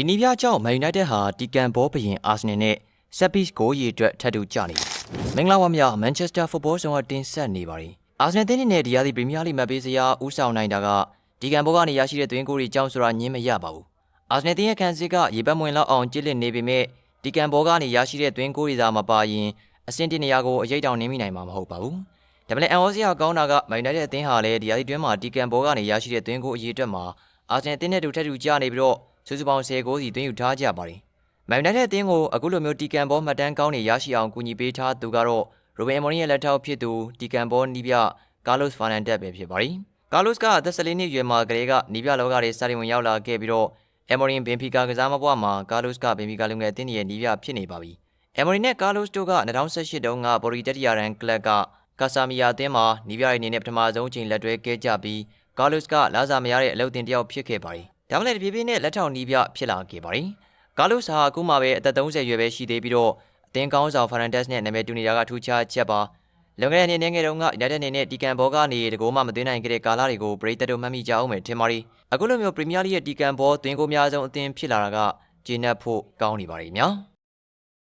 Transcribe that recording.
ဒီနီးပြကြောင့်မန်ယူနိုက်တက်ဟာတီကန်ဘောဘရင်အာဆင်နယ်နဲ့ဆက်ပစ်ဂိုးရီအတွက်ထပ်တူကြနေပြီမင်္ဂလာပါမြမန်ချက်စတာဖုတ်ဘောဆောင်ကတင်ဆက်နေပါတယ်အာဆင်နယ်တင်းနဲ့ဒီယာဒီပရီးမီးယားလိမတ်ပေးစရာဦးဆောင်နိုင်တာကဒီကန်ဘောကနေရရှိတဲ့သွင်းဂိုးရီကြောင့်ဆိုတာညင်းမရပါဘူးအာဆင်နယ်တင်းရဲ့ခံစစ်ကရေပတ်မဝင်လောက်အောင်ကြစ်လက်နေပေမဲ့ဒီကန်ဘောကနေရရှိတဲ့သွင်းဂိုးရီသာမပါရင်အဆင့်တင်နေရာကိုအရေးတောင်နင်းမိနိုင်မှာမဟုတ်ပါဘူးဒါပေမဲ့အန်အောစီယာကောင်းတာကမန်ယူနိုက်တက်အသင်းဟာလည်းဒီယာဒီတွင်းမှာတီကန်ဘောကနေရရှိတဲ့သွင်းဂိုးအရေးအတွက်မှာအာဆင်နယ်တင်းနဲ့တူထပ်တူကြနေပြီးတော့ စုစုပေါင်း10ဂိုးစီသွင်းယူထားကြပါတယ်။မန်ယူနိုက်တက်အသင်းကိုအခုလိုမျိုးတီကန်ဘောမှတ်တမ်းကောင်းနေရရှိအောင်ကူညီပေးထားသူကတော့ရိုဘင်အမော်နီရဲ့လက်ထောက်ဖြစ်သူတီကန်ဘောနီးပြကာလော့စ်ဖာနန်ဒက်ပဲဖြစ်ပါတယ်။ကာလော့စ်ကအသက်14နှစ်အရွယ်မှာကလေးကနီးပြလောကတွေစတင်ဝင်ရောက်လာခဲ့ပြီးတော့အမော်ရင်ဘင်ဖီကာကစားမပွားမှာကာလော့စ်ကဘင်ဖီကာလူငယ်အသင်းရဲ့နီးပြဖြစ်နေပါပြီ။အမော်ရင်နဲ့ကာလော့စ်တို့က2018တုန်းကဘော်ရီတက်တီယာရန်ကလပ်ကကာဆာမီယာအသင်းမှာနီးပြရဲ့အနေနဲ့ပထမဆုံးအချိန်လက်တွဲခဲ့ကြပြီးကာလော့စ်ကလာစာမရတဲ့အလုပ်တင်တစ်ယောက်ဖြစ်ခဲ့ပါတယ်။ ဒါမှလည်းတပြေးပြေးနဲ့လက်ထောက်နီးပြဖြစ်လာခဲ့ပါတယ်။ကာလော့စ်ဟာအခုမှပဲအသက်30ရွယ်ပဲရှိသေးပြီးတော့အသင်းကောင်းဆောင်ဖာရန်တက်စ်နဲ့နာမည်တူနေတာကထူးခြားချက်ပါ။လွန်ခဲ့တဲ့နှစ်ငယ်တုန်းက United အနေနဲ့တီကန်ဘောကနေတကိုးမှမသွင်းနိုင်ခဲ့တဲ့ကာလတွေကိုပရိသတ်တို့မှတ်မိကြအောင်မယ်ထင်ပါတယ်။အခုလိုမျိုးပရီးမီးယားလိရဲ့တီကန်ဘောသွင်းကိုအများဆုံးအသင်းဖြစ်လာတာကဂျင်းနပ်ဖို့ကောင်းနေပါလိမ့်များ။